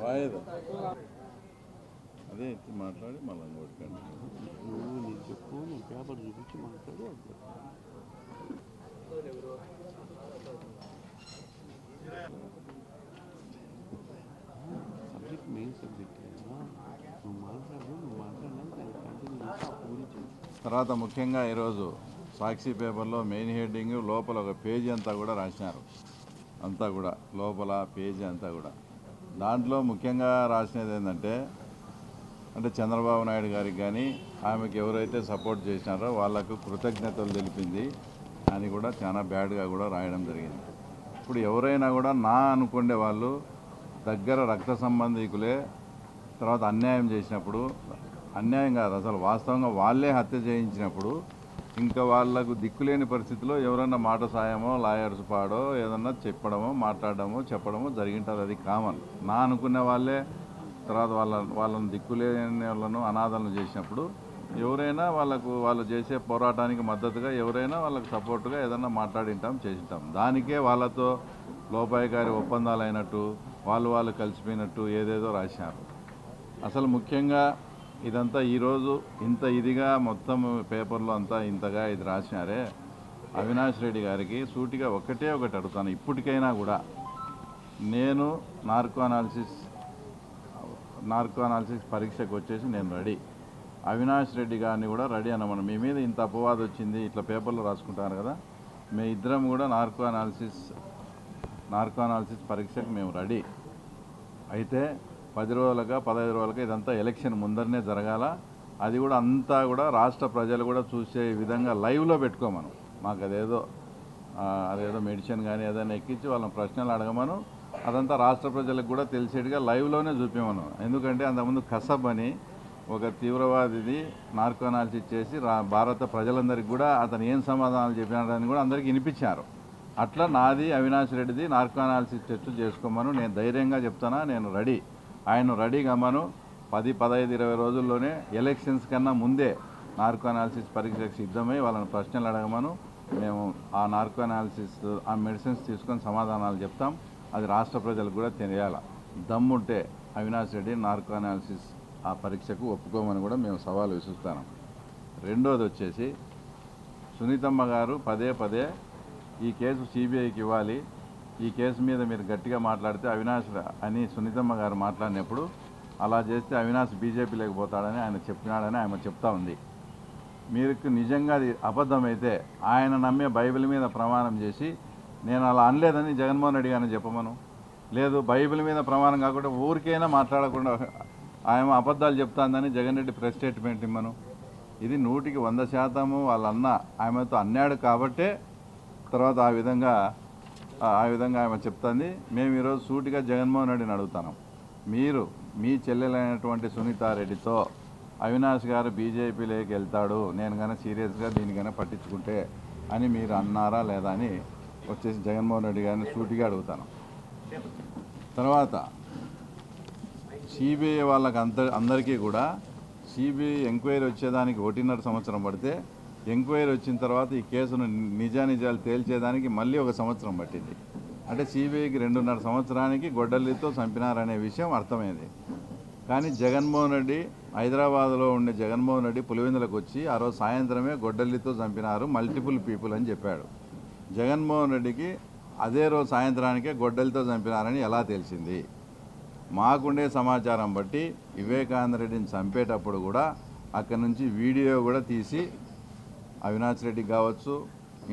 వాయిదా. అదే మాట్లాడి మళ్ళీ కొట్టుకోండి నువ్వు నేను చెప్పు నేను పేపర్ చూపించి మాట్లాడి అది చెప్పు. సబ్జెక్ట్ మెయిన్ సబ్జెక్ట్ నువ్వు మాట్లాడు నువ్వు మాట్లాడినాక దాన్ని కంటిన్యూ చేసి అప్పు గురించి తర్వాత ముఖ్యంగా ఈరోజు సాక్షి పేపర్లో మెయిన్ హెడ్డింగ్ లోపల ఒక పేజీ అంతా కూడా రాసినారు. అంతా కూడా లోపల పేజీ అంతా కూడా. దాంట్లో ముఖ్యంగా రాసినది ఏంటంటే అంటే చంద్రబాబు నాయుడు గారికి కానీ ఆమెకు ఎవరైతే సపోర్ట్ చేసినారో వాళ్ళకు కృతజ్ఞతలు తెలిపింది అని కూడా చాలా బ్యాడ్గా కూడా రాయడం జరిగింది. ఇప్పుడు ఎవరైనా కూడా నా అనుకునే వాళ్ళు దగ్గర రక్త సంబంధికులే తర్వాత అన్యాయం చేసినప్పుడు అన్యాయం కాదు. అసలు వాస్తవంగా వాళ్ళే హత్య చేయించినప్పుడు ఇంకా వాళ్ళకు దిక్కులేని పరిస్థితిలో ఎవరన్నా మాట సాయమో లాయర్స్ పాడో ఏదన్నా చెప్పడమో మాట్లాడడమో చెప్పడమో జరిగింటుంది అది కామన్ నా అనుకునే వాళ్ళే తర్వాత వాళ్ళ వాళ్ళని దిక్కులేని వాళ్ళను అనాథలను చేసినప్పుడు ఎవరైనా వాళ్ళకు వాళ్ళు చేసే పోరాటానికి మద్దతుగా ఎవరైనా వాళ్ళకు సపోర్టుగా ఏదన్నా మాట్లాడింటాం చేసింటాం. దానికే వాళ్ళతో లోపాయకారి ఒప్పందాలు అయినట్టు వాళ్ళు వాళ్ళు కలిసిపోయినట్టు ఏదేదో రాశారు. అసలు ముఖ్యంగా ఇదంతా ఈరోజు ఇంత ఇదిగా మొత్తం పేపర్లో అంతా ఇంతగా ఇది రాసినారే. అవినాష్ రెడ్డి గారికి సూటిగా ఒకటే ఒకటి అడుగుతాను ఇప్పటికైనా కూడా. నేను నార్కో అనాలిసిస్ నార్కో అనాలిసిస్ పరీక్షకు వచ్చేసి నేను రెడీ. అవినాష్ రెడ్డి గారిని కూడా రెడీ అన్నమాట మీ మీద ఇంత అపవాదం వచ్చింది ఇట్లా పేపర్లో రాసుకుంటారు కదా. మీ ఇద్దరం కూడా నార్కో అనాలిసిస్ నార్కో అనాలిసిస్ పరీక్షకు మేము రెడీ. అయితే పది రోజులుగా పదహైదు రోజులుగా ఇదంతా ఎలక్షన్ ముందరనే జరగాల. అది కూడా అంతా కూడా రాష్ట్ర ప్రజలు కూడా చూసే విధంగా లైవ్లో పెట్టుకోమను. మాకు అదేదో అదేదో మెడిసిన్ కానీ ఏదైనా ఎక్కించి వాళ్ళని ప్రశ్నలు అడగమను. అదంతా రాష్ట్ర ప్రజలకు కూడా తెలిసేట్టుగా లైవ్లోనే చూపేమను. ఎందుకంటే అంతకుముందు కసబ్ అని ఒక తీవ్రవాదిది నార్కో అనాలిసిస్ చేసి రా భారత ప్రజలందరికీ కూడా అతను ఏం సమాధానాలు చెప్పినాడని కూడా అందరికీ వినిపించారు. అట్లా నాది అవినాష్ రెడ్డిది నార్కో అనాలిసిస్ టెస్ట్ చేసుకోమను. నేను ధైర్యంగా చెప్తానా నేను రెడీ. ఆయన రెడీగా మనం పది పదహైదు ఇరవై రోజుల్లోనే ఎలక్షన్స్ కన్నా ముందే నార్కో అనాలిసిస్ పరీక్షకు సిద్ధమై వాళ్ళని ప్రశ్నలు అడగమను. మేము ఆ నార్కో అనాలిసిస్ ఆ మెడిసిన్స్ తీసుకొని సమాధానాలు చెప్తాం. అది రాష్ట్ర ప్రజలకు కూడా తెలియాలి. దమ్ముంటే అవినాష్ రెడ్డి నార్కో అనాలిసిస్ ఆ పరీక్షకు ఒప్పుకోమని కూడా మేము సవాలు విసురుస్తాను రెండోది వచ్చేసి సునీతమ్మ గారు పదే పదే ఈ కేసు సిబిఐకి ఇవ్వాలి. ఈ కేసు మీద మీరు గట్టిగా మాట్లాడితే అవినాష్ అని సునీతమ్మ గారు మాట్లాడినప్పుడు అలా చేస్తే అవినాష్ బీజేపీలోకి పోతాడని ఆయన చెప్పినాడని ఆమె చెప్తా ఉంది. మీకు నిజంగా అది అబద్ధమైతే ఆయన నమ్మే బైబిల్ మీద ప్రమాణం చేసి నేను అలా అనలేదని జగన్మోహన్ రెడ్డి గారిని చెప్పమను. లేదు బైబిల్ మీద ప్రమాణం కాకుండా ఊరికైనా మాట్లాడకుండా ఆయన అబద్ధాలు చెప్తాందని జగన్ రెడ్డి ప్రెస్ స్టేట్మెంట్ ఇమ్మను. ఇది నూటికి వంద శాతము వాళ్ళన్న ఆమెతో అన్నాడు కాబట్టే తర్వాత ఆ విధంగా ఆ- విధంగా ఆమె చెప్తుంది మేము ఈరోజు సూటిగా జగన్మోహన్ రెడ్డిని అడుగుతాను మీరు మీ చెల్లెలైనటువంటి సునీతారెడ్డితో అవినాష్ గారు బీజేపీలోకి వెళ్తాడు నేను కన్నా సీరియస్గా దీనికైనా పట్టించుకుంటే అని మీరు అన్నారా లేదా అని వచ్చేసి జగన్మోహన్ రెడ్డి గారిని సూటిగా అడుగుతాను. తర్వాత సిబిఐ వాళ్ళకి అంత అందరికీ కూడా సిబిఐ ఎంక్వైరీ వచ్చేదానికి ఒకటిన్నర సంవత్సరం పడితే ఎంక్వైరీ వచ్చిన తర్వాత ఈ కేసును నిజానిజాలు తేల్చేదానికి మళ్ళీ ఒక సంవత్సరం పట్టింది. అంటే సిబిఐకి రెండున్నర సంవత్సరానికి గొడ్డలితో చంపినారనే విషయం అర్థమైంది. కానీ జగన్మోహన్ రెడ్డి హైదరాబాద్లో ఉండే జగన్మోహన్ రెడ్డి పులివెందులకు వచ్చి ఆ రోజు సాయంత్రమే గొడ్డలితో చంపినారు మల్టిపుల్ పీపుల్ అని చెప్పాడు. జగన్మోహన్ రెడ్డికి అదే రోజు సాయంత్రానికే గొడ్డలితో చంపినారని ఎలా తెలిసింది మాకుండే సమాచారం బట్టి వివేకానంద రెడ్డిని చంపేటప్పుడు కూడా అక్కడి నుంచి వీడియో కూడా తీసి అవినాష్ రెడ్డికి కావచ్చు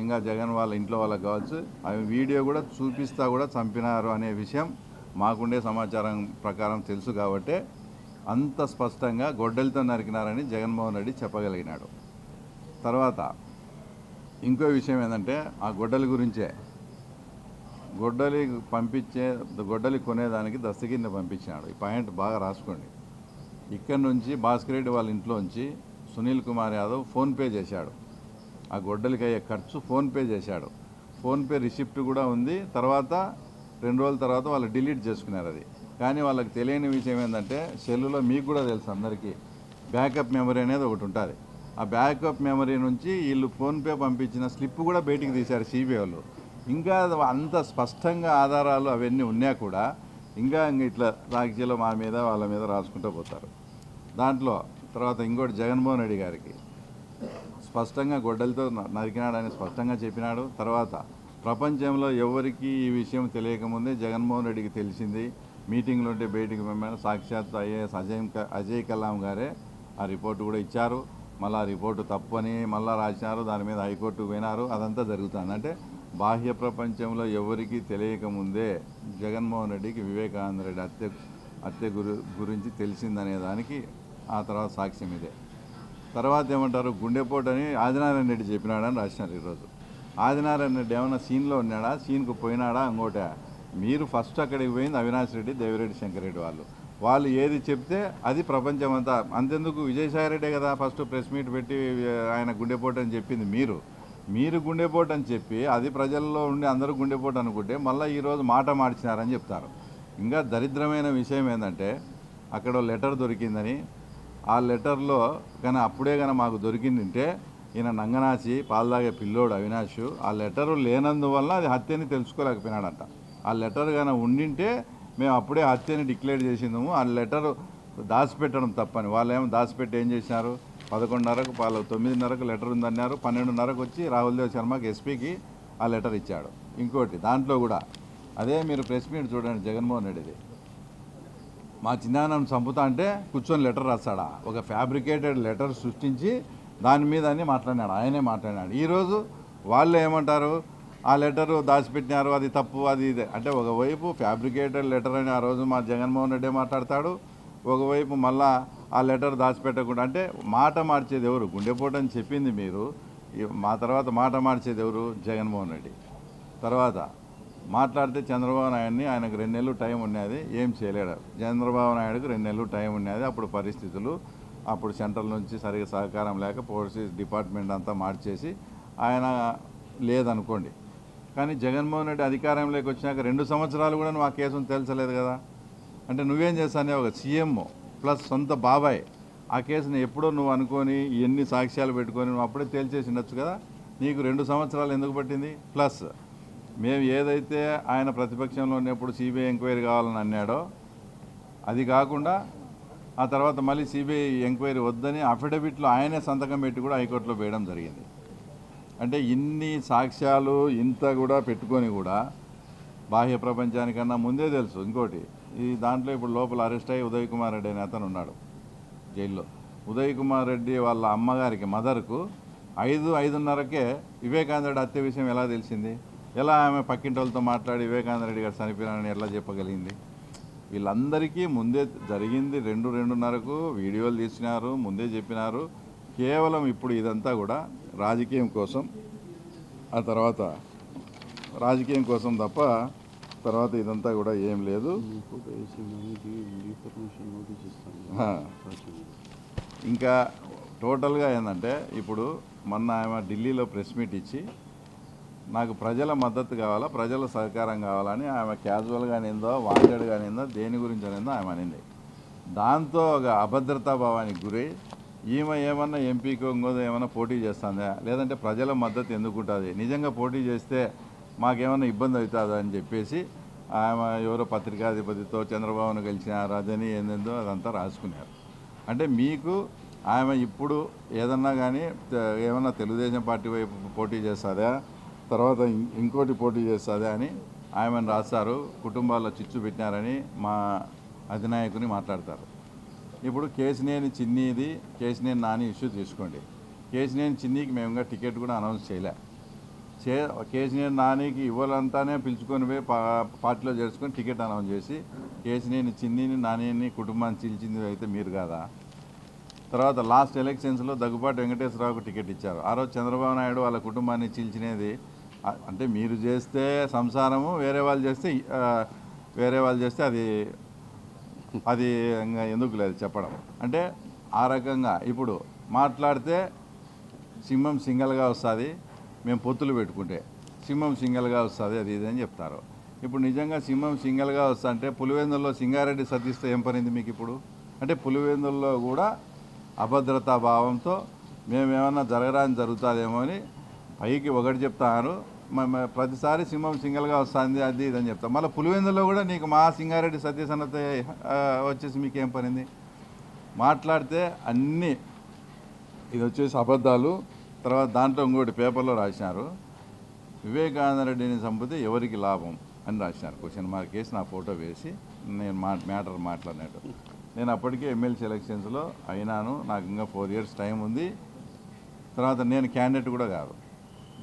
ఇంకా జగన్ వాళ్ళ ఇంట్లో వాళ్ళకి కావచ్చు అవి వీడియో కూడా చూపిస్తా కూడా చంపినారు అనే విషయం మాకుండే సమాచారం ప్రకారం తెలుసు కాబట్టే అంత స్పష్టంగా గొడ్డలితో నరికినారని జగన్మోహన్ రెడ్డి చెప్పగలిగినాడు. తర్వాత ఇంకో విషయం ఏంటంటే ఆ గొడ్డలి గురించే. గొడ్డలి పంపించే గొడ్డలి కొనేదానికి దస్తగిరిని పంపించినాడు. ఈ పాయింట్ బాగా రాసుకోండి. ఇక్కడి నుంచి భాస్కర్ రెడ్డి వాళ్ళ ఇంట్లోంచి సునీల్ కుమార్ యాదవ్ ఫోన్పే చేశాడు. ఆ గొడ్డలికి అయ్యే ఖర్చు ఫోన్పే చేశాడు. ఫోన్పే రిసిప్ట్ కూడా ఉంది. తర్వాత రెండు రోజుల తర్వాత వాళ్ళు డిలీట్ చేసుకున్నారు అది. కానీ వాళ్ళకి తెలియని విషయం ఏంటంటే సెల్లులో మీకు కూడా తెలుసు అందరికీ బ్యాకప్ మెమరీ అనేది ఒకటి ఉంటుంది. ఆ బ్యాకప్ మెమరీ నుంచి వీళ్ళు ఫోన్పే పంపించిన స్లిప్ కూడా బయటికి తీశారు సిబిఐ వాళ్ళు. ఇంకా అంత స్పష్టంగా ఆధారాలు అవన్నీ ఉన్నా కూడా ఇంకా ఇట్లా రాజకీయాలు మా మీద వాళ్ళ మీద రాసుకుంటూ పోతారు. దాంట్లో తర్వాత ఇంకోటి జగన్మోహన్ రెడ్డి గారికి. స్పష్టంగా గొడ్డలతో నరికినాడని స్పష్టంగా చెప్పినాడు. తర్వాత ప్రపంచంలో ఎవరికి ఈ విషయం తెలియకముందే జగన్మోహన్ రెడ్డికి తెలిసింది. మీటింగ్లు ఉంటే బయటికి పంపాను సాక్షాత్ ఐఏఎస్ అజయ్ క- అజయ్ కలాం గారే ఆ రిపోర్టు కూడా ఇచ్చారు. మళ్ళీ ఆ రిపోర్టు తప్పు అని మళ్ళీ రాసినారు. దాని మీద హైకోర్టు పోయినారు. అదంతా జరుగుతుంది. అంటే బాహ్య ప్రపంచంలో ఎవరికి తెలియకముందే జగన్మోహన్ రెడ్డికి వివేకానంద రెడ్డి హత్య హత్య గురించి తెలిసిందనే దానికి ఆ తర్వాత సాక్ష్యం ఇదే. తర్వాత ఏమంటారు గుండెపోటు అని ఆదినారాయణ రెడ్డి చెప్పినాడని రాసినారు ఈరోజు. ఆదినారాయణ రెడ్డి ఏమన్నా సీన్లో ఉన్నాడా? సీన్కు పోయినాడా ఇంకోట మీరు ఫస్ట్ అక్కడికి పోయింది అవినాష్ రెడ్డి దేవిరెడ్డి శంకరెడ్డి వాళ్ళు. వాళ్ళు ఏది చెప్తే అది ప్రపంచం అంతా అంతెందుకు విజయసాయి రెడ్డే కదా ఫస్ట్ ప్రెస్ మీట్ పెట్టి ఆయన గుండెపోటు అని చెప్పింది మీరు. మీరు గుండెపోటు అని చెప్పి అది ప్రజల్లో ఉండి అందరూ గుండెపోటు అనుకుంటే మళ్ళీ ఈరోజు మాట మార్చినారని చెప్తారు. ఇంకా దరిద్రమైన విషయం ఏంటంటే అక్కడ లెటర్ దొరికిందని ఆ లెటర్లో కానీ అప్పుడే కానీ మాకు దొరికిందంటే ఈయన నంగనాచి పాల్దాగే పిల్లోడు అవినాష్ ఆ లెటరు లేనందువల్ల అది హత్యని తెలుసుకోలేకపోయినాడంట. ఆ లెటర్ కానీ ఉండింటే మేము అప్పుడే హత్యని డిక్లేర్ చేసిందాము. ఆ లెటర్ దాచిపెట్టడం తప్పని. వాళ్ళు ఏమో దాచిపెట్టి ఏం చేసినారు? పదకొండున్నరకు వాళ్ళు తొమ్మిదిన్నరకు లెటర్ ఉందన్నారు. పన్నెండున్నరకు వచ్చి రాహుల్ దేవ్ శర్మకి ఎస్పీకి ఆ లెటర్ ఇచ్చాడు. ఇంకోటి దాంట్లో కూడా అదే మీరు ప్రెస్ మీట్ చూడండి జగన్మోహన్ రెడ్డిది. మా చిన్నాన్నను చంపుతా అంటే కూర్చొని లెటర్ రాస్తాడా? ఒక ఫ్యాబ్రికేటెడ్ లెటర్ సృష్టించి దాని మీద అని మాట్లాడినాడు. ఆయనే మాట్లాడినాడు. ఈరోజు వాళ్ళు ఏమంటారు? ఆ లెటరు దాచిపెట్టినారు అది తప్పు అది ఇది. అంటే ఒకవైపు ఫ్యాబ్రికేటెడ్ లెటర్ అని ఆ రోజు మా జగన్మోహన్ రెడ్డి మాట్లాడతాడు. ఒకవైపు మళ్ళా ఆ లెటర్ దాచిపెట్టకుండా అంటే మాట మార్చేది ఎవరు? గుండెపోటు అని చెప్పింది మీరు. మా తర్వాత మాట మార్చేది ఎవరు? జగన్మోహన్ రెడ్డి. తర్వాత మాట్లాడితే చంద్రబాబు నాయుడిని ఆయనకు రెండు నెలలు టైం ఉన్నది ఏం చేయలేడు. చంద్రబాబు నాయుడుకు రెండు నెలలు టైం ఉన్నది అప్పుడు పరిస్థితులు అప్పుడు సెంట్రల్ నుంచి సరిగ్గా సహకారం లేక పోలీస్ డిపార్ట్మెంట్ అంతా మార్చేసి ఆయన లేదనుకోండి. కానీ జగన్మోహన్ రెడ్డి అధికారంలోకి వచ్చినాక రెండు సంవత్సరాలు కూడా నువ్వు ఆ కేసును తెలుసలేదు కదా. అంటే నువ్వేం చేస్తానే ఒక సీఎం ప్లస్ సొంత బాబాయ్. ఆ కేసుని ఎప్పుడో నువ్వు అనుకొని ఎన్ని సాక్ష్యాలు పెట్టుకొని నువ్వు అప్పుడే తేల్చేసి ఉండొచ్చు కదా. నీకు రెండు సంవత్సరాలు ఎందుకు పట్టింది? ప్లస్ మేము ఏదైతే ఆయన ప్రతిపక్షంలో ఉన్నప్పుడు సిబిఐ ఎంక్వైరీ కావాలని అన్నాడో అది కాకుండా ఆ తర్వాత మళ్ళీ సిబిఐ ఎంక్వైరీ వద్దని అఫిడవిట్లో ఆయనే సంతకం పెట్టి కూడా హైకోర్టులో వేయడం జరిగింది. అంటే ఇన్ని సాక్ష్యాలు ఇంత కూడా పెట్టుకొని కూడా బాహ్య ప్రపంచానికన్నా ముందే తెలుసు ఇంకోటి. ఈ దాంట్లో ఇప్పుడు లోపల అరెస్ట్ అయ్యి ఉదయ్ కుమార్ రెడ్డి అనే అతను ఉన్నాడు జైల్లో. ఉదయ్ కుమార్ రెడ్డి వాళ్ళ అమ్మగారికి మదర్కు ఐదు ఐదున్నరకే వివేకానంద హత్య విషయం ఎలా తెలిసింది? ఎలా ఆమె పక్కింటి వాళ్ళతో మాట్లాడి వివేకానంద రెడ్డి గారు చనిపోయినారని ఎలా చెప్పగలిగింది? వీళ్ళందరికీ ముందే జరిగింది రెండు రెండున్నరకు వీడియోలు తీసినారు ముందే చెప్పినారు. కేవలం ఇప్పుడు ఇదంతా కూడా రాజకీయం కోసం ఆ తర్వాత రాజకీయం కోసం తప్ప తర్వాత ఇదంతా కూడా ఏం లేదు. ఇంకా టోటల్గా ఏంటంటే ఇప్పుడు మొన్న ఆమె ఢిల్లీలో ప్రెస్ మీట్ ఇచ్చి నాకు ప్రజల మద్దతు కావాలా ప్రజల సహకారం కావాలని ఆమె క్యాజువల్గా నిందో వాంటెడ్గా నిందో దేని గురించి అనిందో ఆమె అనింది. దాంతో ఒక అభద్రతా భావానికి గురై ఈమె ఏమన్నా ఎంపీకి ఇంకోదో ఏమన్నా పోటీ చేస్తుందా? లేదంటే ప్రజల మద్దతు ఎందుకు ఉంటుంది? నిజంగా పోటీ చేస్తే మాకేమన్నా ఇబ్బంది అవుతుందా అని చెప్పేసి ఆమె ఎవరో పత్రికాధిపతితో చంద్రబాబును కలిసిన రజని ఏందేందో అదంతా రాసుకున్నారు. అంటే మీకు ఆమె ఇప్పుడు ఏదన్నా కానీ ఏమన్నా తెలుగుదేశం పార్టీ వైపు పోటీ చేస్తుందా? తర్వాత ఇంకోటి పోటీ చేస్తుందా అని ఆమెను రాస్తారు కుటుంబాల్లో చిచ్చు పెట్టినారని మా అధినాయకుని మాట్లాడతారు. ఇప్పుడు కేసినేని చిన్నీది కేసినేని నాని ఇష్యూ తీసుకోండి. కేసినేని చిన్నీకి మేము టికెట్ కూడా అనౌన్స్ చేయలే. చే కేసినేని నానికి ఇవ్వాలంతానే పిలుచుకొని పోయి పార్టీలో చేర్చుకొని టికెట్ అనౌన్స్ చేసి కేసినేని చిన్నీని నానిని కుటుంబాన్ని చీల్చింది అయితే మీరు కాదా? తర్వాత లాస్ట్ ఎలక్షన్స్లో దగ్గుబాటి వెంకటేశ్వరరావుకు టికెట్ ఇచ్చారు. ఆ రోజు చంద్రబాబు నాయుడు వాళ్ళ కుటుంబాన్ని చీల్చినది అంటే మీరు చేస్తే సంసారము వేరే వాళ్ళు చేస్తే వేరే వాళ్ళు చేస్తే అది అది ఇంకా ఎందుకు లేదు చెప్పడం. అంటే ఆ రకంగా ఇప్పుడు మాట్లాడితే సింహం సింగల్గా వస్తుంది మేము పొత్తులు పెట్టుకుంటే సింహం సింగల్గా వస్తుంది అది ఇది అని చెప్తారు. ఇప్పుడు నిజంగా సింహం సింగల్గా వస్తుంటే అంటే పులివెందుల్లో సింగారెడ్డి సతీష్తో ఏం పనింది మీకు ఇప్పుడు? అంటే పులివెందుల్లో కూడా అభద్రతా భావంతో మేమేమన్నా జరగరాని జరుగుతుందేమో అని పైకి ఒకటి చెప్తాను ప్రతిసారి సింహం సింగల్గా వస్తుంది అది ఇది అని చెప్తాం. మళ్ళీ పులివెందులో కూడా నీకు మా సింగారెడ్డి సతీష్ అన్నతో వచ్చేసి మీకేం పనింది? మాట్లాడితే అన్నీ ఇది వచ్చేసి అబద్ధాలు. తర్వాత దాంట్లో ఇంకోటి పేపర్లో రాసినారు. వివేకానంద రెడ్డిని చంపితే ఎవరికి లాభం అని రాసినారు. క్వశ్చన్ మార్క్ వేసి నా ఫోటో వేసి నేను మా మ్యాటర్ మాట్లాడినట్టు. నేను అప్పటికే ఎమ్మెల్సీ ఎలక్షన్స్లో అయినాను. నాకు ఇంకా ఫోర్ ఇయర్స్ టైం ఉంది. తర్వాత నేను క్యాండిడేట్ కూడా కాదు.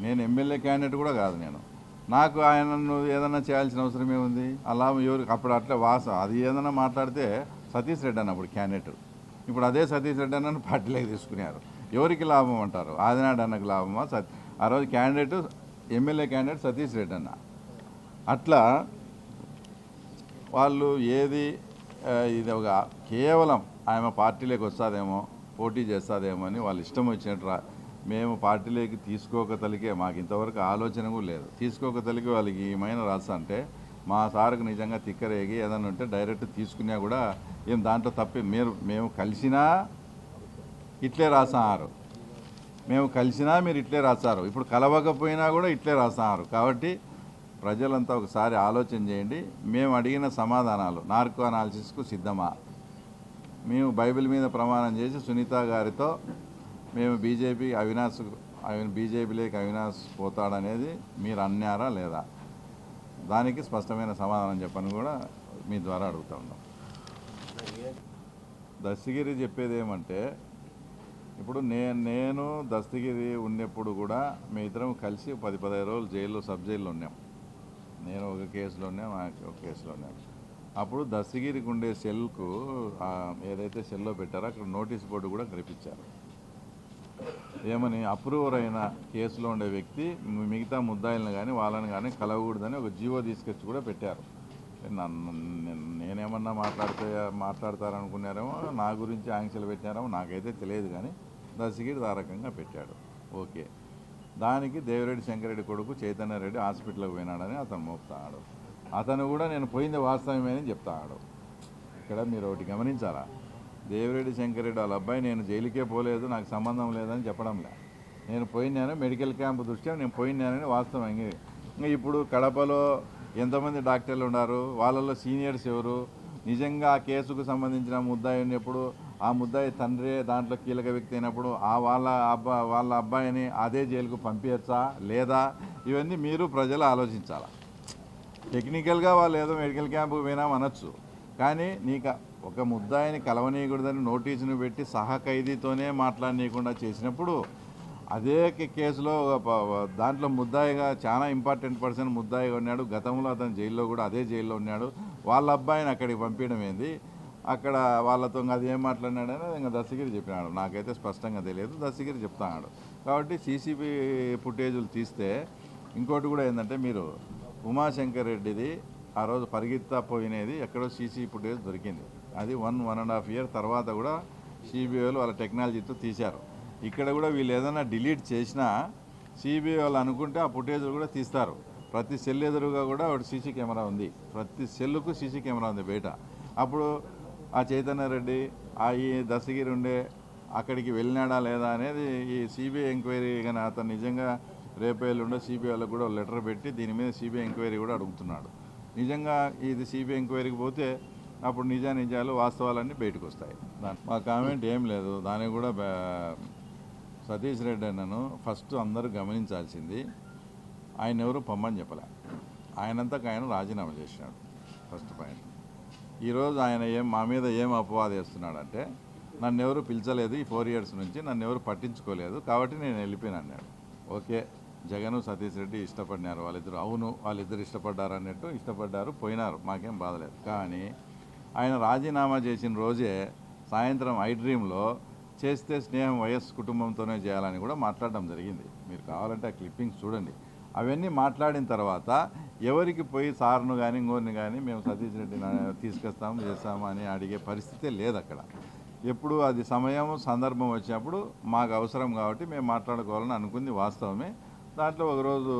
నేను ఎమ్మెల్యే క్యాండిడేట్ కూడా కాదు నేను. నాకు ఆయనను ఏదైనా చేయాల్సిన అవసరం ఏముంది? అలా ఎవరు అప్పుడు అట్లా వాస అది ఏదైనా మాట్లాడితే సతీష్ రెడ్డి అన్న అప్పుడు క్యాండిడేట్ ఇప్పుడు అదే సతీష్ రెడ్డి అన్నను పార్టీలోకి తీసుకున్నారు ఎవరికి లాభం అంటారు? ఆదినాడు అన్నకు లాభమా? సత్ ఆ రోజు candidate MLA candidate Satish Reddy అన్న. అట్లా వాళ్ళు ఏది ఇది ఒక కేవలం ఆమె పార్టీలోకి వస్తుందేమో పోటీ చేస్తుందేమో అని వాళ్ళు ఇష్టం వచ్చినట్టు మేము పార్టీలోకి తీసుకోక తలికే మాకు ఇంతవరకు ఆలోచన కూడా లేదు. తీసుకోక తలికి వాళ్ళకి ఏమైనా రాస్తా అంటే మా సార్కు నిజంగా తిక్కరేగి ఏదైనా ఉంటే డైరెక్ట్ తీసుకున్నా కూడా ఏం దాంట్లో తప్పి. మీరు మేము కలిసినా ఇట్లే రాసారు మేము కలిసినా మీరు ఇట్లే రాసారు ఇప్పుడు కలవకపోయినా కూడా ఇట్లే రాసారు కాబట్టి ప్రజలంతా ఒకసారి ఆలోచన చేయండి. మేము అడిగిన సమాధానాలు నార్కో అనాలిసిస్కు సిద్ధమా? మేము బైబిల్ మీద ప్రమాణం చేసి సునీత గారితో మేము బీజేపీ అవినాష్ అవి బీజేపీలోకి అవినాష్ పోతాడనేది మీరు అన్నారా లేదా? దానికి స్పష్టమైన సమాధానం చెప్పని కూడా మీ ద్వారా అడుగుతా ఉన్నాం. దస్తగిరి చెప్పేది ఏమంటే ఇప్పుడు నేను నేను దస్తగిరి ఉన్నప్పుడు కూడా మీ ఇద్దరం కలిసి పది పదహైదు రోజులు జైల్లో సబ్ జైల్లో ఉన్నాం. నేను ఒక కేసులో ఉన్నాం ఆయన ఒక కేసులో ఉన్నాం అప్పుడు దస్తగిరికి ఉండే సెల్కు ఏదైతే సెల్లో పెట్టారో అక్కడ నోటీస్ బోర్డు కూడా కనిపించారు ఏమని అప్రూవర్ అయిన కేసులో ఉండే వ్యక్తి మిగతా ముద్దాయిలను కానీ వాళ్ళని కానీ కలవకూడదని ఒక జీవో తీసుకొచ్చి కూడా పెట్టారు. నన్ను నేనేమన్నా మాట్లాడితే మాట్లాడతారనుకున్నారేమో నా గురించి ఆంక్షలు పెట్టారేమో నాకైతే తెలియదు కానీ దశగిరి ఆ రకంగా పెట్టాడు. ఓకే. దానికి దేవిరెడ్డి శంకరెడ్డి కొడుకు చైతన్య రెడ్డి హాస్పిటల్కి పోయినాడని అతను మోపుతాడు. అతను కూడా నేను పోయింది వాస్తవమే అని చెప్తాడు. ఇక్కడ మీరు ఒకటి గమనించాలా? దేవిరెడ్డి శంకరెడ్డి వాళ్ళ అబ్బాయి నేను జైలుకే పోలేదు నాకు సంబంధం లేదని చెప్పడంలే. నేను పోయినాను మెడికల్ క్యాంప్ దృష్ట్యా నేను పోయినానని వాస్తవం ఇంక ఇప్పుడు కడపలో ఎంతమంది డాక్టర్లు ఉన్నారు వాళ్ళలో సీనియర్స్ ఎవరు? నిజంగా ఆ కేసుకు సంబంధించిన ముద్దాయి ఉన్నప్పుడు ఆ ముద్దాయి తండ్రి దాంట్లో కీలక వ్యక్తి అయినప్పుడు ఆ వాళ్ళ అబ్బా వాళ్ళ అబ్బాయిని అదే జైలుకు పంపించచ్చా లేదా? ఇవన్నీ మీరు ప్రజలు ఆలోచించాలి? టెక్నికల్గా వాళ్ళు ఏదో మెడికల్ క్యాంపు పోయినా అనొచ్చు. కానీ నీకు ఒక ముద్దాయిని కలవనీయకూడదని నోటీసును పెట్టి సహా ఖైదీతోనే మాట్లాడనీయకుండా చేసినప్పుడు అదే కేసులో దాంట్లో ముద్దాయిగా చాలా ఇంపార్టెంట్ పర్సన్ ముద్దాయిగా ఉన్నాడు. గతంలో అతను జైల్లో కూడా అదే జైల్లో ఉన్నాడు. వాళ్ళ అబ్బాయిని అక్కడికి పంపించడం ఏంది? అక్కడ వాళ్ళతో అది ఏం మాట్లాడినాడని ఇంకా దశగిరి చెప్పినాడు. నాకైతే స్పష్టంగా తెలియదు. దశగిరి చెప్తాడు కాబట్టి సీసీబీ ఫుటేజులు తీస్తే ఇంకోటి కూడా ఏంటంటే మీరు ఉమాశంకర్ రెడ్డిది ఆ రోజు పరిగెత్తా పోయినది ఎక్కడో సీసీ ఫుటేజ్ దొరికింది. అది one one and half year తర్వాత కూడా సిబిఐలు వాళ్ళ టెక్నాలజీతో తీశారు. ఇక్కడ కూడా వీళ్ళు ఏదైనా డిలీట్ చేసినా సిబిఐ వాళ్ళు అనుకుంటే ఆ ఫుటేజ్ కూడా తీస్తారు. ప్రతి సెల్ ఎదురుగా కూడా ఒకటి సీసీ కెమెరా ఉంది. ప్రతి సెల్కు సీసీ కెమెరా ఉంది బయట. అప్పుడు ఆ చైతన్య రెడ్డి ఆ ఈ దశగిరి ఉండే అక్కడికి వెళ్ళినాడా లేదా అనేది ఈ సిబిఐ ఎంక్వైరీ కానీ అతను నిజంగా రేపేళ్ళు ఉండే సిబిఐ వాళ్ళకు కూడా లెటర్ పెట్టి దీని మీద సిబిఐ ఎంక్వైరీ కూడా అడుగుతున్నాడు. నిజంగా ఇది సిబిఐ ఎంక్వైరీకి పోతే అప్పుడు నిజా నిజాలు వాస్తవాలన్నీ బయటకు వస్తాయి దాని మా కామెంట్ ఏం లేదు. దానికి కూడా సతీష్ రెడ్డి అన్నను ఫస్ట్ అందరూ గమనించాల్సింది ఆయన ఎవరు పొమ్మని చెప్పలే. ఆయనంతకు ఆయన రాజీనామా చేసినాడు ఫస్ట్ పాయింట్. ఈరోజు ఆయన ఏం మా మీద ఏం అపవాదం వేస్తున్నాడంటే నన్ను ఎవరు పిలిచలేదు ఈ ఫోర్ ఇయర్స్ నుంచి నన్ను ఎవరు పట్టించుకోలేదు కాబట్టి నేను వెళ్ళిపోయాను అన్నాడు. ఓకే జగన్ సతీష్ రెడ్డి ఇష్టపడినారు వాళ్ళిద్దరు. అవును వాళ్ళిద్దరు ఇష్టపడ్డారు అన్నట్టు ఇష్టపడ్డారు పోయినారు. మాకేం బాధలేదు కానీ ఆయన రాజీనామా చేసిన రోజే సాయంత్రం ఐ డ్రీమ్లో చేస్తే స్నేహం వైఎస్ కుటుంబంతోనే చేయాలని కూడా మాట్లాడడం జరిగింది. మీరు కావాలంటే ఆ క్లిప్పింగ్స్ చూడండి. అవన్నీ మాట్లాడిన తర్వాత ఎవరికి పోయి సార్ను కానీ ఇంకోరిని కానీ మేము సతీష్ రెడ్డిని తీసుకొస్తాము చేస్తాము అని అడిగే పరిస్థితే లేదు అక్కడ. ఎప్పుడు అది సమయం సందర్భం వచ్చినప్పుడు మాకు అవసరం కాబట్టి మేము మాట్లాడుకోవాలని అనుకుంది వాస్తవమే. దాంట్లో ఒకరోజు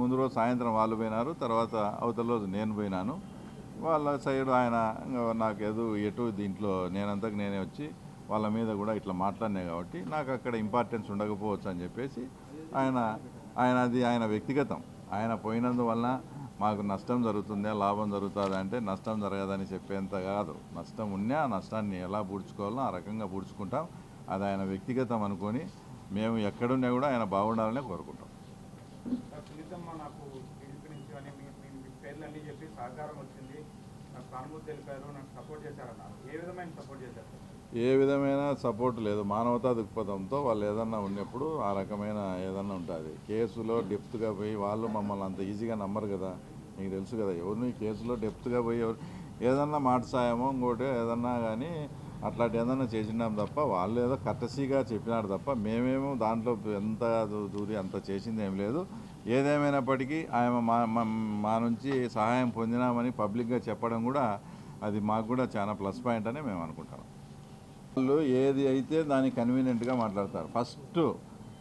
ముందు రోజు సాయంత్రం వాళ్ళు పోయినారు తర్వాత అవతల రోజు నేను పోయినాను. వాళ్ళ సైడ్ ఆయన నాకు ఎదు ఎటు దీంట్లో నేనంతకు నేనే వచ్చి వాళ్ళ మీద కూడా ఇట్లా మాట్లాడినాయి కాబట్టి నాకు అక్కడ ఇంపార్టెన్స్ ఉండకపోవచ్చు అని చెప్పేసి ఆయన ఆయన అది ఆయన వ్యక్తిగతం. ఆయన పోయినందువలన మాకు నష్టం జరుగుతుందా లాభం జరుగుతుందా అంటే నష్టం జరగదని చెప్పేంత కాదు. నష్టం ఉన్నా ఆ నష్టాన్ని ఎలా పూడ్చుకోవాలో ఆ రకంగా పూడ్చుకుంటాం. అది ఆయన వ్యక్తిగతం అనుకొని మేము ఎక్కడున్నా కూడా ఆయన బాగుండాలనే కోరుకుంటాం. పేర్లు అన్నీ చెప్పి సహకారం వచ్చింది. నాకు సానుభూతి తెలిపారు నాకు సపోర్ట్ చేశారన్నారు. ఏ విధమైన సపోర్ట్ చేశారు? ఏ విధమైన సపోర్ట్ లేదు. మానవతా దృక్పథంతో వాళ్ళు ఏదన్నా ఉన్నప్పుడు ఆ రకమైన ఏదన్నా ఉంటుంది. కేసులో డెప్త్గా పోయి వాళ్ళు మమ్మల్ని అంత ఈజీగా నమ్మరు కదా. నీకు తెలుసు కదా ఎవరిని కేసులో డెప్త్గా పోయి ఎవరు ఏదన్నా మాట సాయమో ఇంకోటి ఏదన్నా కానీ అట్లాంటి ఏదన్నా చేసినాం తప్ప వాళ్ళు ఏదో కట్టసీగా చెప్పినారు తప్ప మేమేమో దాంట్లో ఎంత దూరి అంత చేసింది ఏం లేదు. ఏదేమైనప్పటికీ ఆయన మా మా- నుంచి సహాయం పొందినామని పబ్లిక్గా చెప్పడం కూడా అది మాకు కూడా చాలా ప్లస్ పాయింట్ అని మేము అనుకుంటాం. వాళ్ళు ఏది అయితే దాన్ని కన్వీనియంట్గా మాట్లాడతారు. ఫస్ట్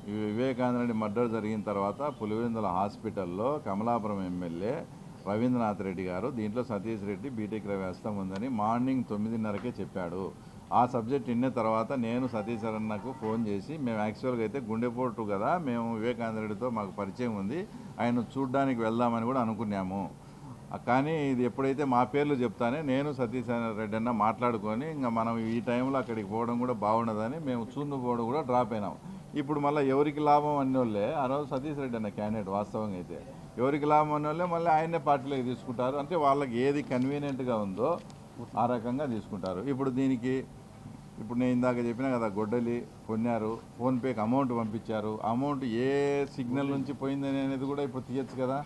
వివేకానంద రెడ్డి మర్డర్ జరిగిన తర్వాత పులివెందుల హాస్పిటల్లో కమలాపురం ఎమ్మెల్యే రవీంద్రనాథ్ రెడ్డి గారు దీంట్లో సతీష్ రెడ్డి బీటెక్ రవి ఉందని మార్నింగ్ తొమ్మిదిన్నరకే చెప్పాడు. ఆ సబ్జెక్ట్ విన్న తర్వాత నేను సతీష్ అన్నకు ఫోన్ చేసి మేము యాక్చువల్గా అయితే గుండెపోటు కదా మేము వివేకానంద రెడ్డితో మాకు పరిచయం ఉంది ఆయన చూడ్డానికి వెళ్దామని కూడా అనుకున్నాము. కానీ ఇది ఎప్పుడైతే మా పేర్లు చెప్తానే నేను సతీష్ రెడ్డి అన్న మాట్లాడుకొని ఇంకా మనం ఈ టైంలో అక్కడికి పోవడం కూడా బాగుండదని మేము చూందు పోవడం కూడా డ్రాప్ అయినాం. ఇప్పుడు మళ్ళీ ఎవరికి లాభం అన్నోళ్ళే ఆ రోజు సతీష్ రెడ్డి అన్న క్యాండిడేట్ వాస్తవంగా అయితే. ఎవరికి లాభం అన్న వాళ్ళే మళ్ళీ ఆయనే పార్టీలోకి తీసుకుంటారు. అంటే వాళ్ళకి ఏది కన్వీనియంట్గా ఉందో ఆ రకంగా తీసుకుంటారు. ఇప్పుడు దీనికి ఇప్పుడు నేను ఇందాక చెప్పినా కదా గొడ్డలి కొన్నారు ఫోన్పేకి అమౌంట్ పంపించారు. అమౌంట్ ఏ సిగ్నల్ నుంచి పోయిందని అనేది కూడా ఇప్పుడు తీయచ్చు కదా.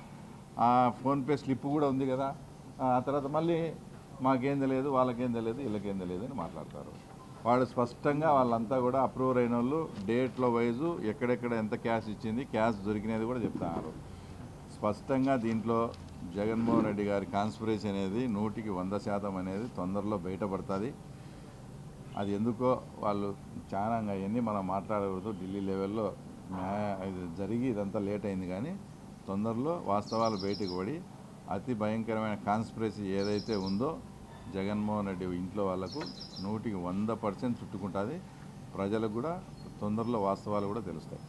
ఆ ఫోన్పే స్లిప్ కూడా ఉంది కదా. ఆ తర్వాత మళ్ళీ మాకేం తెలియదు వాళ్ళకేం తెలియదు వీళ్ళకేం తెలియదు అని మాట్లాడతారు. వాళ్ళు స్పష్టంగా వాళ్ళంతా కూడా అప్రూవర్ అయిన వాళ్ళు డేట్లో వైజు ఎక్కడెక్కడ ఎంత క్యాష్ ఇచ్చింది క్యాష్ దొరికినది కూడా చెప్తున్నారు స్పష్టంగా దీంట్లో జగన్మోహన్ రెడ్డి గారి కాన్స్పిరసీ అనేది నూటికి వంద శాతం అనేది తొందరలో బయటపడుతుంది. అది ఎందుకో వాళ్ళు చాలా అవన్నీ మనం మాట్లాడకూడదు ఢిల్లీ లెవెల్లో ఇది జరిగి ఇదంతా లేట్ అయింది కానీ తొందరలో వాస్తవాలు బయటకు పడి అతి భయంకరమైన కాన్స్పిరసీ ఏదైతే ఉందో జగన్మోహన్ రెడ్డి ఇంట్లో వాళ్ళకు నూటికి వంద పర్సెంట్ చుట్టుకుంటుంది. ప్రజలకు కూడా తొందరలో వాస్తవాలు కూడా తెలుస్తాయి.